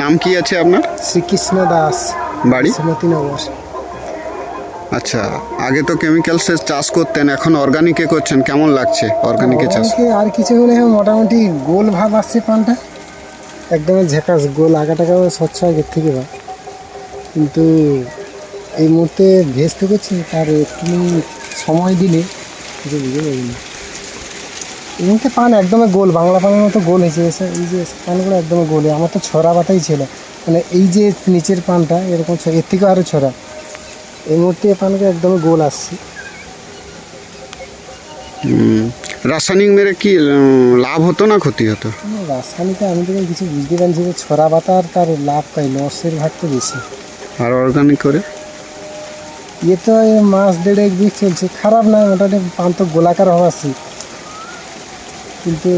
নাম কি আছে আপনার? শ্রীকৃষ্ণ দাস। বাড়ি? শ্রীমতীনগর আচ্ছা আগে তো কেমিক্যালসের চাষ করতেন এখন অর্গানিকে করছেন কেমন লাগছে অর্গানিকে চাষ? আর কিছু হলে মোটামুটি গোল ভাব আসছে পানটা। একদমই ঝেকাস গোল আগা টাকাও স্বচ্ছ আগের থেকে বা কিন্তু এই মুহূর্তে ভেস্তে করছি তার একটু সময় দিলে কিছু বুঝে না পান একদমই গোল বাংলা পানের মতো গোল হয়েছে এসে- এই যে পানগুলো একদমই গোল। আমার তো ছড়া বাতাই ছিল। মানে এই যে নিচের পানটা এরকম এর থেকেও আরও ছড়া। এই মুহূর্তে এই পানটা একদমই গোল আসছে। রাসায়নিক মেরে কি লাভ হতো না ক্ষতি হতো? রাসায়নিকে আমি তো কিছু বুঝতে পারছি যে ছড়া আর তার লাভ পাই লসের ভাগ তো বেশি। আর অর্গানিক করে? ইয়ে তো মাস দেড় এক দিক চলছে। খারাপ না মোটামুটি পান তো গোলাকার হওয়াছি কিন্তু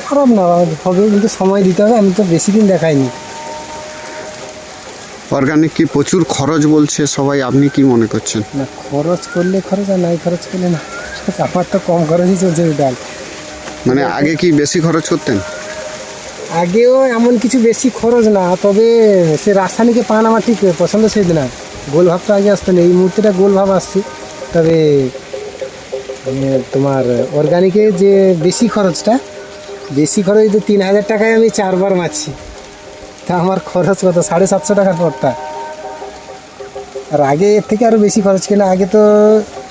খারাপ না হবে কিন্তু সময় দিতে হবে আমি তো বেশি দিন দেখাইনি। অর্গানিক কি প্রচুর খরচ বলছে সবাই আপনি কি মনে করছেন? না খরচ করলে খরচ আর নাই খরচ করলে না। আমার তো কম খরচই চলছে ডাল মানে আগে কি বেশি খরচ করতেন? আগেও এমন কিছু বেশি খরচ না তবে সে রাসায়নিকে পান আমার ঠিক পছন্দ সেই না গোল ভাবটা আগে আসতো না এই মুহূর্তেটা গোল ভাব আসছে। তবে তোমার অর্গানিকে যে বেশি খরচটা বেশি খরচ তো তিন হাজার টাকায় আমি চারবার মারছি। তা আমার খরচ কত? সাড়ে সাতশো টাকার পরটা আর আগে এর থেকে আরও বেশি খরচ কিনা? আগে তো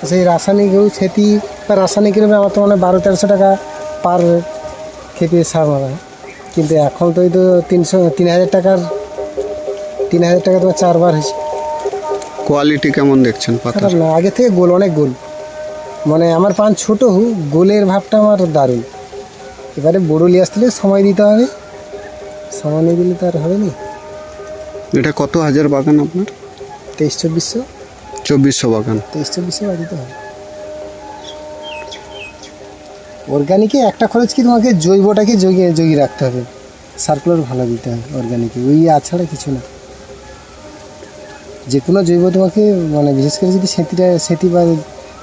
সেই রাসায়নিক খেতি বা রাসায়নিক আমার তো মানে বারো তেরোশো টাকা পার খেতে সার মারা কিন্তু এখন তো এই তো তিনশো তিন হাজার টাকার তিন হাজার টাকা তোমার চারবার হয়েছে। কোয়ালিটি কেমন দেখছেন না আগে থেকে গোল অনেক গোল। মানে আমার পান ছোট গোলের ভাবটা আমার দারুণ। এবারে বড় নিয়ে আসলে সময় দিতে হবে। সময় নিয়ে দিলে তো আর হবে না। এটা কত হাজার বাগান আপনার? তেইশ চব্বিশশো চব্বিশশো বাগান। তেইশ চব্বিশশো বা দিতে হবে। অর্গানিকে একটা খরচ কি তোমাকে জৈবটাকে জগিয়ে জগিয়ে রাখতে হবে। সার্কুলার ভালো দিতে হবে অর্গানিকে ওই আছাড়া কিছু না। যে কোনো জৈব তোমাকে মানে বিশেষ করে যদি সেতিটা সেতি বা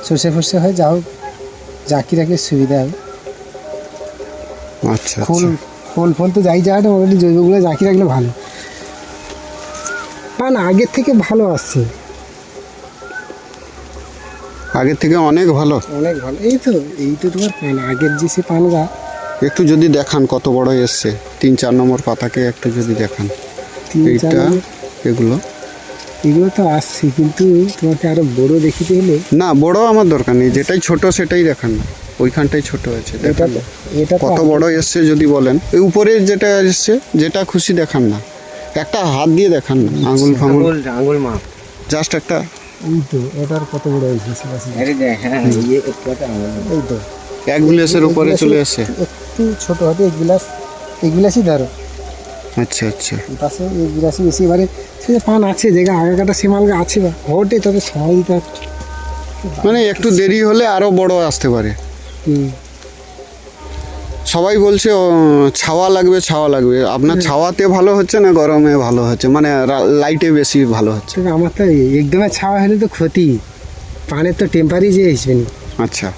সর্ষে ফর্ষে হয় যা হোক জাঁকি রাখলে সুবিধা হবে। আচ্ছা ফুল আচ্ছা। ফুল ফুল তো যাই যাওয়াটা মোটামুটি জৈবগুলো জাঁকি রাখলে ভালো। পান আগের থেকে ভালো আসছে আগের থেকে অনেক ভালো? অনেক ভালো। এই তো এই তো তোমার পান। আগের যে সে পানগা একটু যদি দেখান কত বড় এসছে। তিন চার নম্বর পাতাকে একটু যদি দেখান। এইটা এগুলো। এগুলো তো আসছে কিন্তু তোমাকে আরও বড় দেখিতে হলে? না বড় আমার দরকার নেই যেটাই ছোট সেটাই দেখান। না ওইখানটাই ছোট আছে এটা দেখান। এটা কত বড় এসছে যদি বলেন ওই উপরে যেটা এসছে যেটা খুশি দেখান না। একটা হাত দিয়ে দেখান না আঙুল ফাঙুল। আঙুল মাপ। আচ্ছা। হ্যাঁ, এই তো এটার কত বড় হয়েছে হ্যাঁ কটা আঙুল। এই তো। এক গ্লাসের উপরে চলে এসছে। একটু ছোট হবে এক গ্লাস এক গ্লাসই ধরো। আচ্ছা আচ্ছা। পাশে গ্লাসই বেশি এবারে সে পান আছে জায়গা আগা কাটা সে মালগা আছে বা। ঘটে তবে সময় দিতে মানে একটু দেরি হলে আরও বড় আসতে পারে। হুম। সবাই বলছে ছাওয়া লাগবে ছাওয়া লাগবে। আপনার ছাওয়াতে ভালো হচ্ছে না গরমে ভালো হচ্ছে? মানে লাইটে বেশি ভালো হচ্ছে। আমার তো একদমে ছাওয়া হলে তো ক্ষতি। পানের তো টেম্পারি যে আসবে না। আচ্ছা।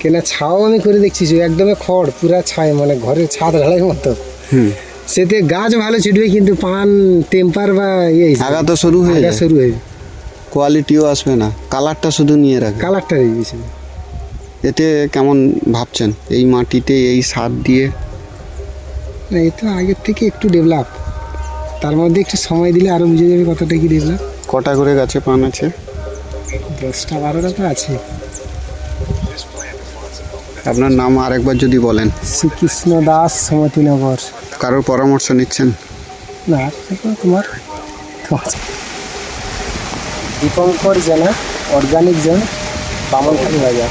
কেনা ছাও আমি করে দেখছি যে একদমই খড় পুরা ছায় মানে ঘরের ছাদ ঢালাই মতো। সেতে গাছ ভালো ছিটবে কিন্তু পান টেম্পার বা ইয়ে আগা তো শুরু হয়ে আগা শুরু হয়ে কোয়ালিটিও আসবে না। কালারটা শুধু নিয়ে রাখবে। কালারটা রয়ে গেছে। এতে কেমন ভাবছেন? এই মাটিতে এই সার দিয়ে? না এ তো আগের থেকে একটু ডেভেলপ তার মধ্যে একটু সময় দিলে আরও বুঝে যাবে কতটা কি ডেভেলপ কটা করে গাছে পান আছে? দশটা বারোটা তো আছে। আপনার নাম আরেকবার যদি বলেন। শ্রীকৃষ্ণ দাস সমতিনগর। কারোর পরামর্শ নিচ্ছেন? না তোমার দীপঙ্কর জেনা অর্গানিক জেন বামনখালি বাজার।